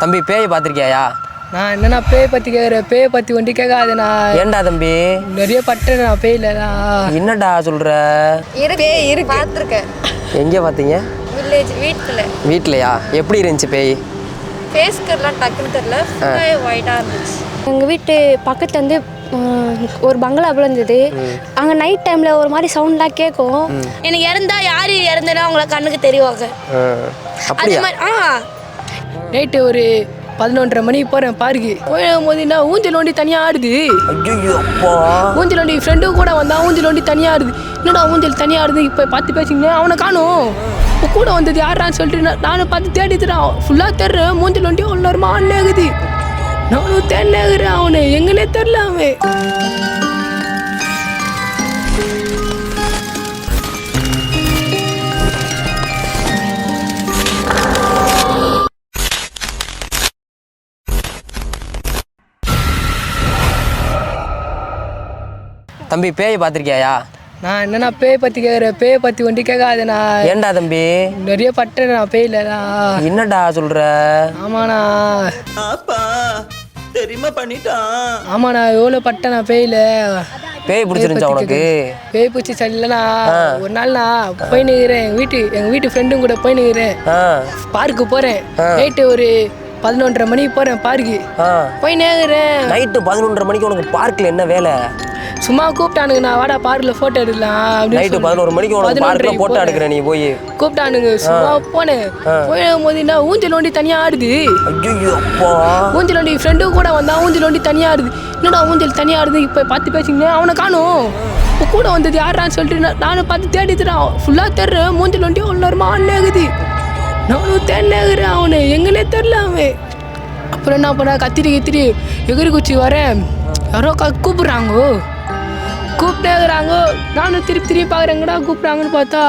தம்பி பேய் பார்த்துருக்கியாயா? நான் என்னண்ணா பேய் பற்றி கேட்குறேன் பேய் பற்றி ஒண்டி கேட்காது நான் ஏன்டா தம்பி? நிறைய பட்டேன் நான் பேயிலண்ணா என்னடா சொல்ற? இருக்கு இருக்கு. பார்த்துருக்கேன். எங்கே பார்த்தீங்க? வில்லேஜ் வீட்டில் வீட்லையா? எப்படி இருந்துச்சு பேய்? ஃபேஸ்க்கெல்லாம் டக்குன்னு தெரில ஃபுல்லாக ஒயிட்டாக இருந்துச்சு. எங்கள் வீட்டு பக்கத்துல வந்து ம், ஒரு பங்களா விழுந்தது. அங்கே நைட் டைமில் ஒரு மாதிரி சவுண்ட்லாம் கேட்கும். எனக்கு இறந்தா யார் இறந்தனா அவங்கள கண்ணுக்கு தெரிவாங்க அதே மாதிரி ஆ நைட்டு ஒரு பதினொன்றரை மணிக்கு போகிறேன் பார்க்கு போது என்ன ஊஞ்சல் நோண்டி தனியாக ஆடுது. ஊஞ்சல் நோண்டி ஃப்ரெண்டு கூட வந்தான் ஊஞ்சல் நோண்டி தனியாக ஆடுது. என்னடா ஊஞ்சல் தனியாக ஆடுது? இப்போ பார்த்து பேசிங்க அவனை காணும். இப்போ கூட வந்தது யாரான்னு சொல்லிட்டு நான் நானும் பார்த்து தேடித்துறான் ஃபுல்லாக தேடுறேன் மூஞ்சல் நோண்டி அவ்வளோ நேரமா ஆடுனேகுது நானும் தேடினேகிறேன் அவனை. எங்கன்னே தெரில அவன். தம்பி பேய் பார்த்துருக்கியாயா? நான் என்னண்ணா பேய் பற்றி கேட்குறேன் பேய் பற்றி ஒண்டி கேட்காது நான் ஏன்டா தம்பி? நிறைய பட்டேன் நான் பேயிலண்ணா என்னடா சொல்ற? ஆமாண்ணா. அப்பா தெரியுமா பண்ணிட்டான் ஆமாண்ணா எவ்வளோ பட்டேன் நான் பேயில. பேய் பிடிச்சிருந்துச்சா உனக்கு? பேய் பூச்சி சரியில்லைண்ணா. ஒரு நாள் நான் போய் நிற்கிறேன் எங்கள் வீட்டு எங்கள் வீட்டு ஃப்ரெண்டும் கூட போய் நிற்கிறேன் பார்க்கு போகிறேன் நைட்டு ஒரு பதினொன்றரை மணிக்கு போகிறேன் பார்க்கு போய் நேர்கிறேன் நைட்டு பதினொன்றரை மணிக்கு உனக்கு பார்க்கில் என்ன வேலை? சும்மா கூப்பிட்டானுங்க நான் வாடா பார்க்கில் ஃபோட்டோ எடுக்கலாம் நைட்டு. பதினோரு மணிக்கு உனக்கு பார்க்கில் பதினொன்றரைக்கு போட்டோ போறேன். எடுக்கிற நீ போய். கூப்பிட்டானுங்க சும்மா போனேன் போய் போது என்ன ஊஞ்சல் நோண்டி தனியாக ஆடுது. ஊஞ்சல் நோண்டி ஃப்ரெண்டு கூட வந்தான் ஊஞ்சல் நோண்டி தனியாக ஆடுது. என்னடா ஊஞ்சல் தனியாக ஆடுது இப்போ பார்த்து பேசிங்க அவனை காணும். இப்போ கூட வந்தது யாரான்னு சொல்லிட்டு நான் நானும் பார்த்து தேடித்துறான் ஃபுல்லாக தேடுறேன் மூஞ்சல் நோண்டி அவ்வளோ நேரமா ஆடுனேகுது நானும் தேடினேகிறேன் அவனை எங்கன்னே தெரில அவன். அப்புறம் என்ன பண்ண கத்திரி கத்திரி எகிரி குச்சி வரேன். யாரோ கூப்பிட்றாங்கோ. கூப்பிட்டேங்கிறாங்க. நானும் திருப்பி திருப்பி பார்க்குறேங்கடா கூப்பிட்றாங்கன்னு பார்த்தா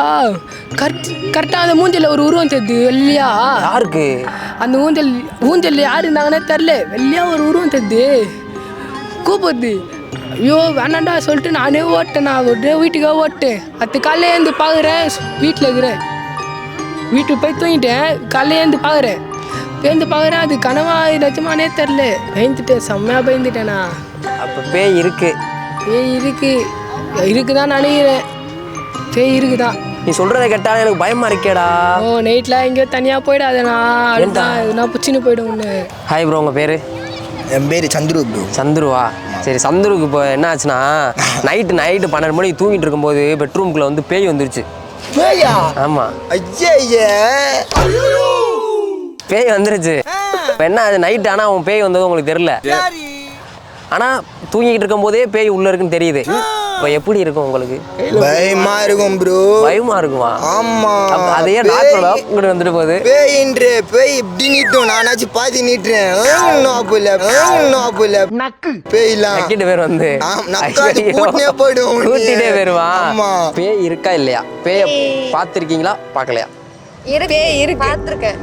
கரெக்ட் கரெக்டாக அந்த மூஞ்சலில் ஒரு உருவம் தெரியுது வெள்ளையா. யாருக்கு? அந்த ஊஞ்சல் ஊஞ்சல் யார் இருந்தாங்கன்னே தெரில வெள்ளையா ஒரு உருவம் தெரியுது. கூப்பிடுது. ஐயோ வேணாண்டா சொல்லிட்டு நானே ஓட்டேன் நான் உடனே வீட்டுக்கே ஓட்டேன். அத்து காலையில் எழுந்து பார்க்குறேன் வீட்டில் இருக்கிறேன் வீட்டுக்கு போய் தூங்கிட்டேன் காலையில் எழுந்து பார்க்குறேன். எழுந்து பார்க்குறேன் அது கனவா நிஜமானே தெரில பயந்துட்டேன் செம்மையாக பயந்துட்டேனா. அப்போ பேய் இருக்கு. பேய் இருக்கு. இருக்குதான் நினைக்கிறேன். பேய் இருக்குதான் நீ சொல்றத கேட்டாலே எனக்கு பயமா இருக்கேடா. ஓ நைட்டில் எங்கேயோ தனியாக போயிடாதேண்ணா அதுதான் எதுனா புச்சின்னு போயிடும் ஒன்று ஹாய் ப்ரோ உங்க பேரு? என் பேர் சந்துரு ப்ரோ சந்துருவா? சரி சந்துருக்கு இப்போ என்ன ஆச்சுன்னா நைட்டு நைட்டு பன்னெண்டு மணிக்கு தூங்கிட்டு இருக்கும்போது பெட்ரூம்குள்ள வந்து பேய் வந்துருச்சு. பேயா? ஆமா. ஐயே பேய் வந்துருச்சு. இப்போ என்ன அது நைட் ஆனால் அவன் பேய் வந்தது உங்களுக்கு தெரியல. ஆனால் தூங்கிட்டு இருக்கும்போதே பேய் உள்ள இருக்குன்னு தெரியுது. இப்போ எப்படி இருக்கும் உங்களுக்கு? பயமா இருக்கும் ப்ரோ பயமா இருக்குமா? ஆமா. அதையே டாக்டரோட உங்கள்கிட்ட வந்துட்டு போகுது. பேயின்ற பேய் இப்படி நீட்டும். நானாச்சும் பாதி நீட்டுறேன். ஒன்றும் போல ஒன்றும் போல நக்கு. பேய்லாம். நக்கிட்டு பேர் வந்து. கூட்டினே போயிடும். கூட்டிட்டே போயிருவான் ஆமா. பேய் இருக்கா இல்லையா? பேய பார்த்துருக்கீங்களா? பார்க்கலையா? இருக்கு. இருக்கு. பார்த்துருக்கேன்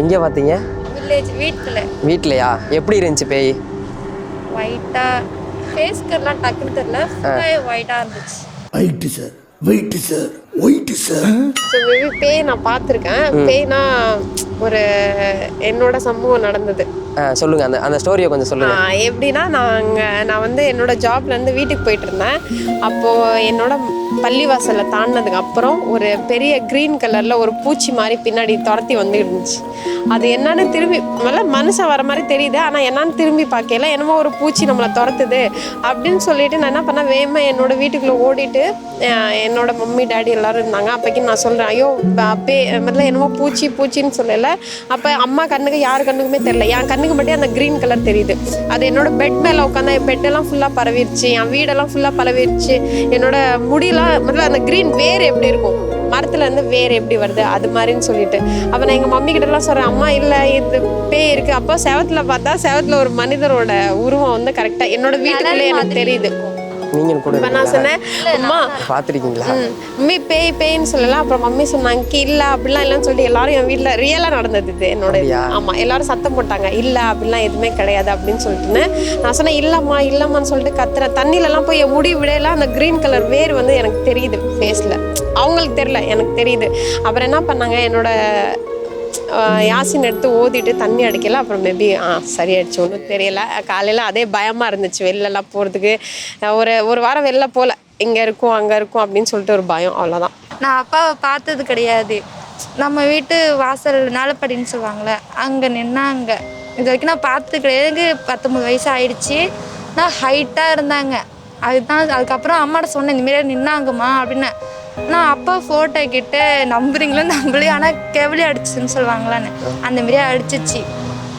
எங்கே பார்த்தீங்க? வில்லேஜ் வீட்டில் வீட்லையா? எப்படி இருந்துச்சு பேய்? ஒயிட்டாக ஃபேஸ்க்கெல்லாம் டக்குன்னு தெரில ஃபுல்லாக ஒயிட்டாக இருந்துச்சு. Wait sir wait sir white sir so maybe பேய் நான் பார்த்துருக்கேன். பேய்னா ஒரு என்னோட சம்பவம் நடந்தது. சொல்லுங்க அந்த அந்த ஸ்டோரியை கொஞ்சம் சொல்லுங்க. எப்படின்னா நாங்கள் நான் வந்து என்னோட ஜாப்லேருந்து வீட்டுக்கு போயிட்டு இருந்தேன். அப்போது என்னோட பள்ளிவாசலை தாண்டினதுக்கு அப்புறம் ஒரு பெரிய க்ரீன் கலரில் ஒரு பூச்சி மாதிரி பின்னாடி துரத்தி வந்து இருந்துச்சு. அது என்னன்னு திரும்பி முதல்ல மனுஷன் வர மாதிரி தெரியுது ஆனால் என்னன்னு திரும்பி பார்க்கல. என்னமோ ஒரு பூச்சி நம்மளை துரத்துது அப்படின்னு சொல்லிட்டு நான் என்ன பண்ணேன் வேகமாக என்னோட வீட்டுக்குள்ளே ஓடிட்டு என்னோட மம்மி டாடி எல்லாரும் இருந்தாங்க. அப்போக்கி நான் சொல்கிறேன் ஐயோ அப்பே பே முதல்ல என்னமோ பூச்சி பூச்சின்னு சொல்லலை. அப்போ அம்மா கண்ணுக்கு யார் கண்ணுக்குமே தெரியல. என் கண்ணுக்கு மட்டும் அந்த க்ரீன் கலர் தெரியுது. அது என்னோட பெட் மேலே உட்காந்தா என் பெட்டெல்லாம் ஃபுல்லாக பரவிருச்சு என் வீடெல்லாம் ஃபுல்லாக பரவிருச்சு. என்னோட முடியெல்லாம் முதல்ல அந்த க்ரீன் வேர் எப்படி இருக்கும்? மரத்துல இருந்து வேர் எப்படி வருது? அது மாதிரின்னு சொல்லிட்டு. அப்போ நான் எங்கள் மம்மி கிட்ட எல்லாம் சொல்கிறேன் அம்மா இல்லை இது பேய் இருக்கு. அப்போ செவத்துல பார்த்தா செவத்துல ஒரு மனிதரோட உருவம் வந்து கரெக்டாக என்னோட வீட்டுக்குள்ளே எனக்கு தெரியுது. நீங்கள் கூட இப்போ நான் சொன்னேன் அம்மா பார்த்துருக்கீங்களா ம், மம்மி பேய் பேய்ன்னு சொல்லலாம் அப்புறம் மம்மி சொன்னாங்க இல்ல அப்படிலாம் இல்லைன்னு சொல்லிட்டு எல்லாரும் என் வீட்டில் ரியலாக நடந்தது இது என்னோட இது. அப்படியா? ஆமா எல்லாரும் சத்தம் போட்டாங்க இல்ல அப்படிலாம் எதுவுமே கிடையாது அப்படின்னு சொல்லிட்டுன்னு நான் சொன்னேன் இல்லம்மா இல்லம்மான்னு சொல்லிட்டு கத்துறேன் தண்ணியிலலாம் போய் என் முடி விடையெல்லாம் அந்த க்ரீன் கலர் வேர் வந்து எனக்கு தெரியுது ஃபேஸில் அவங்களுக்கு தெரியல எனக்கு தெரியுது. அப்புறம் என்ன பண்ணாங்க என்னோட யாசின் எடுத்து ஓதிட்டு தண்ணி அடிக்கல. அப்புறம் மேபி ஆ சரியாயிடுச்சு. ஒன்றும் தெரியல. காலையில் அதே பயமாக இருந்துச்சு. வெளிலலாம் போகிறதுக்கு ஒரு ஒரு வாரம் வெளில போகல இங்கே இருக்கும் அங்கே இருக்கும் அப்படின்னு சொல்லிட்டு ஒரு பயம். அவ்வளோதான் நான் அப்பாவை பார்த்தது கிடையாது. நம்ம வீட்டு வாசல் நாளப்படின்னு சொல்லுவாங்களே அங்கே நின்னாங்க இது வரைக்கும் நான் பார்த்தது கிடையாது. எனக்கு பத்தொம்பது வயசு ஆயிடுச்சு. நான் ஹைட்டாக இருந்தாங்க. அதுதான் அதுக்கப்புறம் அம்மாட்ட சொன்னேன் இந்தமாரி நின்னாங்கம்மா அப்படின்னு. நான் அப்பா ஃபோட்டோ கிட்ட நம்புறீங்களோ நம்பலையோ ஆனால் கெவலி அடிச்சுன்னு சொல்லுவாங்களான்னு. அந்த மாரி அடிச்சிச்சு.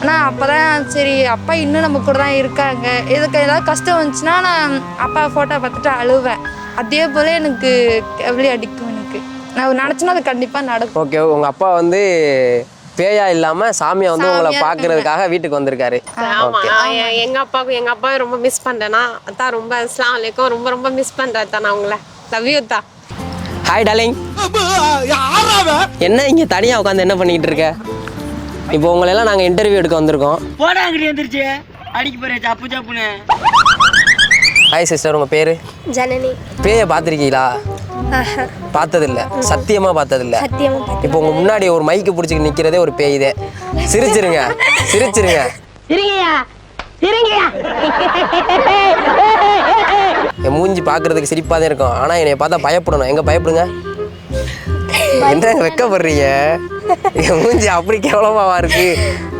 ஆனால் அப்போ தான் சரி அப்பா இன்னும் நம்ம கூட தான் இருக்காங்க. இதுக்கு ஏதாவது கஷ்டம் வந்துச்சுன்னா நான் அப்பா ஃபோட்டோ பார்த்துட்டு அழுவேன். அதே போல் எனக்கு கெவலி அடிக்கும் எனக்கு. நான் நினச்சேன்னா அது கண்டிப்பாக நடக்கும். ஓகே உங்க அப்பா வந்து பேயா இல்லாம சாமியா வந்து உங்களை சாமியா பார்க்கறதுக்காக வீட்டுக்கு வந்திருக்காரு. ஆமா. எங்க அப்பாவுக்கும் எங்க அப்பாவை ரொம்ப மிஸ் பண்றேன்னா அதான் ரொம்ப அஸ்லாம் வலைக்கும் ரொம்ப ரொம்ப மிஸ் பண்றேன் தான் நான் உங்களை. லவ் யூ தான் ஹாய் டார்லிங் என்ன இங்க தனியா உட்காந்து என்ன பண்ணிட்டு இருக்க? இப்போ உங்களை எல்லாம் நாங்க இன்டர்வியூ எடுக்க வந்திருக்கோம். போடா வந்துருச்சு. அடிக்க போறேன் சப்பு சப்புன்னு. ஹாய் சிஸ்டர் உங்க பேரு? ஜனனி. பேயை பார்த்துருக்கீங்களா? பார்த்ததில்ல. சத்தியமா பார்த்ததில்ல. இப்போ உங்க முன்னாடி ஒரு மைக்கு பிடிச்சிட்டு நிக்கிறதே ஒரு பேய் இதே. சிரிச்சிருங்க. சிரிச்சிருங்க. என் மூஞ்சி பார்க்கிறதுக்கு சிரிப்பா தான் இருக்கும். ஆனா என்னைய பார்த்தா பயப்படணும். எங்க பயப்படுங்க? என்ன வெக்கப்படுறீங்க? என் மூஞ்சி அப்படி கேவலமாவா இருக்கு?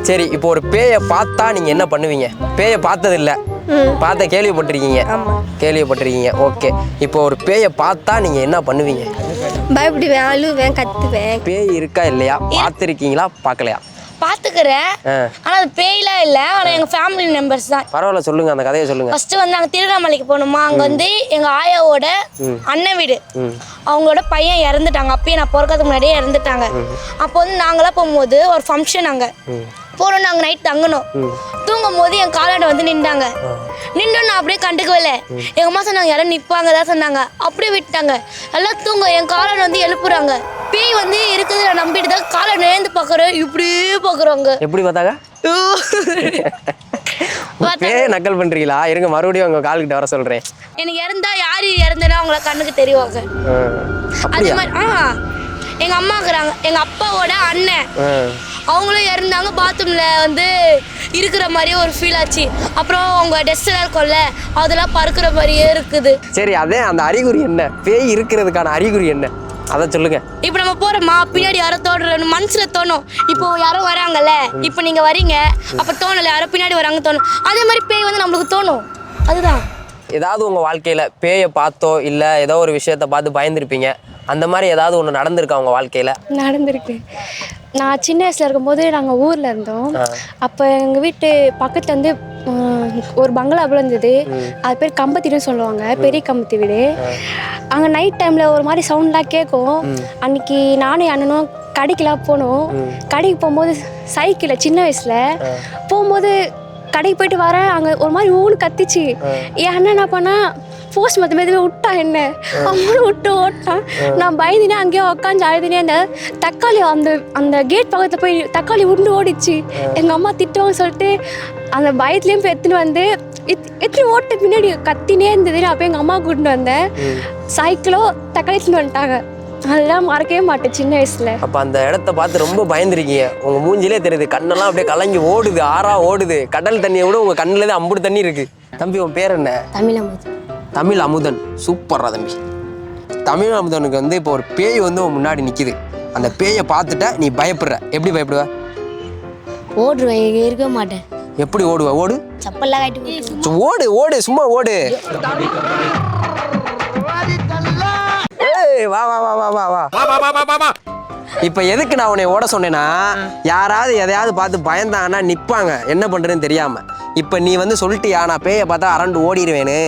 சரி இப்போ ஒரு பேயை பார்த்தா நீங்க என்ன பண்ணுவீங்க? பேயை பார்த்தது இல்ல பார்த்த கேள்விப்பட்டிருக்கீங்க. கேள்விப்பட்டிருக்கீங்க. ஓகே. இப்போ ஒரு பேயை பார்த்தா நீங்க என்ன பண்ணுவீங்க? பயப்படுவேன் அழுவேன் கத்துவேன். பேய் இருக்கா இல்லையா? பார்த்துருக்கீங்களா? பார்க்கலையா? பார்த்துக்கிறேன் ஆ. ஆனால் அது பேய்லாம் இல்லை. ஆனால் எங்கள் ஃபேமிலி மெம்பர்ஸ் தான். பரவாயில்ல சொல்லுங்க அந்த கதையை சொல்லுங்க. ஃபர்ஸ்ட் வந்து நாங்கள் திருவண்ணாமலைக்கு போனோமா அங்கே வந்து எங்கள் ஆயாவோட அண்ணன் வீடு. அவங்களோட பையன் இறந்துட்டாங்க. அப்பயே நான் பிறக்கிறதுக்கு முன்னாடியே இறந்துட்டாங்க. அப்போ வந்து நாங்களாம் போகும்போது ஒரு ஃபங்க்ஷன் அங்கே. போனோம் நாங்கள் நைட் தங்கணும் தூங்கும் போது என் காலாண்ட வந்து நின்றாங்க. நின்று நான் அப்படியே கண்டுக்கவே இல்லை. எங்கள் அம்மா சொன்னாங்க யாரும் நிற்பாங்க தான் சொன்னாங்க. அப்படியே விட்டாங்க எல்லாம் தூங்க என் காலாண்ட வந்து எழுப்புறாங்க. பேய் வந்து இருக்குது நான் நம்பிட்டு தான் காலை நேர்ந்து பார்க்குறேன். இப்படியே பார்க்குறாங்க. எப்படி பார்த்தாங்க பேய் நக்கல் பண்றீங்களா? இருங்க மறுபடியும் உங்க கால்கிட்ட வர சொல்றேன். எனக்கு இறந்தா யார் இறந்தனா அவங்கள கண்ணுக்கு தெரிவாங்க. அதே மாதிரி ஆ. எங்க அம்மா இருக்கிறாங்க. எங்க அப்பாவோட அண்ணன். அவங்களும் இறந்தாங்க. பாத்ரூம்ல வந்து இருக்கிற மாதிரியே ஒரு ஃபீல் ஆச்சு. அப்புறம் அவங்க டெஸ்ட்லாம் இருக்கும்ல அதெல்லாம் பறக்கிற மாதிரியே இருக்குது. சரி அதே அந்த அறிகுறி என்ன? பேய் இருக்கிறதுக்கான அறிகுறி என்ன? அதை சொல்லுங்க. இப்போ நம்ம போறோமா பின்னாடி யாரோ தோடுறோம் மனசுல தோணும். இப்போ யாரோ வராங்கல்ல இப்போ நீங்க வரீங்க அப்ப தோணல யாரோ பின்னாடி வராங்க தோணும். அதே மாதிரி பேய் வந்து நம்மளுக்கு தோணும். அதுதான். ஏதாவது உங்க வாழ்க்கையில பேயை பார்த்தோ இல்ல ஏதோ ஒரு விஷயத்த பார்த்து பயந்துருப்பீங்க. அந்த மாதிரி ஏதாவது ஒன்று நடந்திருக்கா உங்க வாழ்க்கையில? நடந்திருக்கு. நான் சின்ன வயசில் இருக்கும்போது நாங்கள் ஊரில் இருந்தோம். அப்போ எங்கள் வீட்டு பக்கத்துல வந்து ஒரு பங்களா போல இருந்தது அது பேர் கம்பத்தின்னு சொல்லுவாங்க. பெரிய கம்பத்தி வீடு. அங்கே நைட் டைமில் ஒரு மாதிரி சவுண்ட்லாம் கேட்கும் அன்னைக்கு நானும் அண்ணனும் கடைக்கெலாம் போனோம். கடைக்கு போகும்போது சைக்கிளில் சின்ன வயசில். போகும்போது கடைக்கு போயிட்டு வரேன். அங்கே ஒரு மாதிரி ஊன்னு கத்திச்சு. என் அண்ணன் என்ன பண்ணா போஸ்ட் மற்ற மெதுவே விட்டா என்ன? அவனும் விட்டு ஓட்டான் நான் பயந்துனே அங்கேயே உட்காந்து அழுதுனே அந்த தக்காளி அந்த அந்த கேட் பக்கத்தில் போய் தக்காளி உருண்டு ஓடிச்சு. எங்கள் அம்மா திட்டுவாங்க சொல்லிட்டு அந்த பயத்துலேயும் போய் எடுத்துன்னு வந்து எத் எத்தனை ஓட்ட பின்னாடி கத்தினே இருந்தது. நான் போய் எங்கள் அம்மா கூட்டின்னு வந்தேன். சைக்கிளோ தக்காளி எடுத்துன்னு வந்துட்டாங்க. அதெல்லாம் மறக்கவே மாட்டேன் சின்ன வயசில். அப்ப அந்த இடத்த பார்த்து ரொம்ப பயந்துருக்கீங்க. உங்க மூஞ்சிலே தெரியுது கண்ணெல்லாம் அப்படியே கலங்கி ஓடுது ஆறா ஓடுது. கடல் தண்ணியை விட உங்க கண்ணுல தான் அம்புடு தண்ணி இருக்கு. தம்பி உன் பேர் என்ன? தமிழ் தமிழ் அமுதன். சூப்பர்ரா தம்பி. தமிழ் அமுதனுக்கு வந்து இப்போ ஒரு பேய் வந்து உன் முன்னாடி நிக்குது. அந்த பேயை பார்த்துட்ட நீ பயப்படுற. எப்படி பயப்படுவ? ஓடுவேன் இருக்க மாட்டேன். எப்படி ஓடுவ? ஓடு. சப்பல்லாம் காட்டி ஓடு ஓடு சும்மா ஓடு. ஏய், வா வா வா வா வா வா. இப்ப எதுக்கு நான் உன்னை ஓட சொன்னேன்னா யாராவது எதையாவது பார்த்து பயந்தாங்கன்னா நிப்பாங்க. என்ன பண்றதுன்னு தெரியாம. இப்ப நீ வந்து சொல்லிட்டியா நான் பேயை பார்த்தா அரண்டு ஓடிடுவேன்னு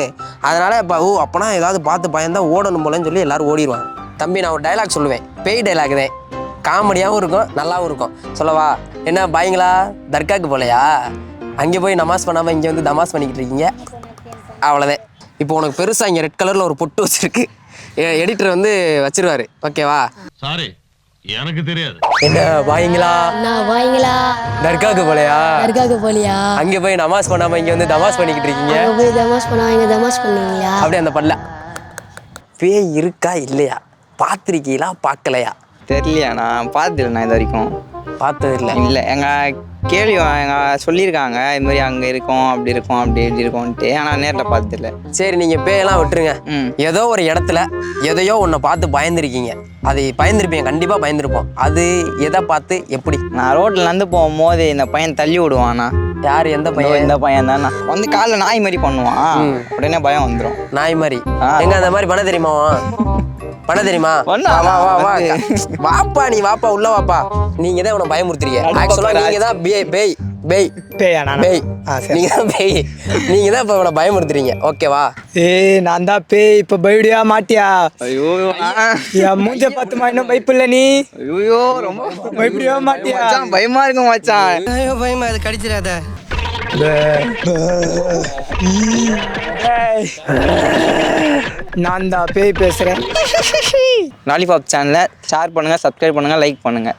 அதனால் இப்போ ஓ அப்போனா ஏதாவது பார்த்து பயந்தால் ஓடணும் போலன்னு சொல்லி எல்லோரும் ஓடிடுவாங்க தம்பி நான் ஒரு டைலாக் சொல்லுவேன். பேய் டைலாக் தான். காமெடியாகவும் இருக்கும் நல்லாவும் இருக்கும். சொல்லவா என்ன பயங்களா தர்காக்கு போலையா? அங்கே போய் நமாஸ் பண்ணாமல் இங்கே வந்து தமாஸ் பண்ணிக்கிட்டு இருக்கீங்க? அவ்வளோதான் இப்போ உனக்கு பெருசாக இங்கே ரெட் கலரில் ஒரு பொட்டு வச்சுருக்கு. எடிட்டர் வந்து வச்சிருவாரு. ஓகேவா? சாரி எனக்கு தெரியாது. என்ன பாயங்களா நான் வாங்கிங்களா தர்காக்கு போலையா? தர்காக்கு போலியா? அங்கே போய் நமாஸ் பண்ணாமல் இங்கே வந்து தமாஸ் பண்ணிக்கிட்டு இருக்கீங்க? அங்க போய் தமாஸ் பண்ணுவாங்க தமாஸ் பண்ணுவீங்களா? அப்படியே அந்த பல்ல. பேய் இருக்கா இல்லையா? பார்த்துருக்கீங்களா? பார்க்கலையா? தெரியலையா நான் பார்த்ததில்ல நான் இது வரைக்கும். பார்த்தது இல்லை எங்கள் கேள்வி எங்கள் சொல்லியிருக்காங்க இது மாதிரி அங்கே இருக்கோம் அப்படி இருக்கோம் அப்படி இப்படி இருக்கோன்ட்டு ஆனால் நேரில் பார்த்ததில்ல. சரி நீங்க பேயெல்லாம் விட்டுருங்க. ஏதோ ஒரு இடத்துல எதையோ ஒன்றை பார்த்து பயந்துருக்கீங்க. அது பயந்துருப்பீங்க கண்டிப்பா பயந்துருப்போம். அது எதை பார்த்து எப்படி? நான் ரோட்டில் நடந்து போகும்போது இந்த பையன் தள்ளி விடுவானா? யார் எந்த பையன்? இந்த பையன் தான்? வந்து காலில் நாய் மாதிரி பண்ணுவான். உடனே பயம் வந்துடும் நாய் மாதிரி. எங்க அந்த மாதிரி பண்ண தெரியுமா பண்ண தெரியுமா வா வா வா. வாப்பா நீ வாப்பா உள்ள வாப்பா. நீங்க தான் இவனை பயமுறுத்துறீங்க. ஆக்சுவலா நீங்க தான் பேய் பேய் பேய் பேயா நானா? பேய். ஆ, சரி. நீங்க தான் பேய். நீங்க தான் இப்ப இவனை பயமுறுத்துறீங்க. ஓகேவா ஏய் நான் தான் பேய். இப்போ பயப்படியா மாட்டியா? ஐயோ என் மூஞ்ச பார்த்துமா? இன்னும் பயப்பில்ல நீ? ஐயோ ரொம்ப பயப்படியா மாட்டியா? பயமா இருக்கு மச்சான். ஐயோ பயமா அது கடிச்சிடாத. நான் தான் பேய் பேசுறேன். லாலிபாப் சேனலை ஷேர் பண்ணுங்க சப்ஸ்கிரைப் பண்ணுங்க லைக் பண்ணுங்க.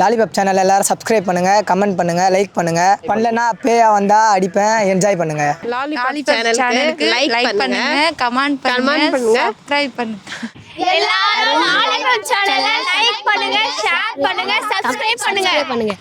லாலிபாப் சேனல் எல்லாரும் சப்ஸ்கிரைப் பண்ணுங்க கமெண்ட் பண்ணுங்க லைக் பண்ணுங்க. பண்ணலன்னா பேயா வந்தா அடிப்பேன் என்ஜாய் பண்ணுங்க. லாலிபாப் சேனலுக்கு லைக் பண்ணுங்க. கமெண்ட் பண்ணுங்க. சப்ஸ்கிரைப் பண்ணுங்க. எல்லாரும் சேனலை லைக் பண்ணுங்க ஷேர் பண்ணுங்க சப்ஸ்கிரைப் பண்ணுங்க.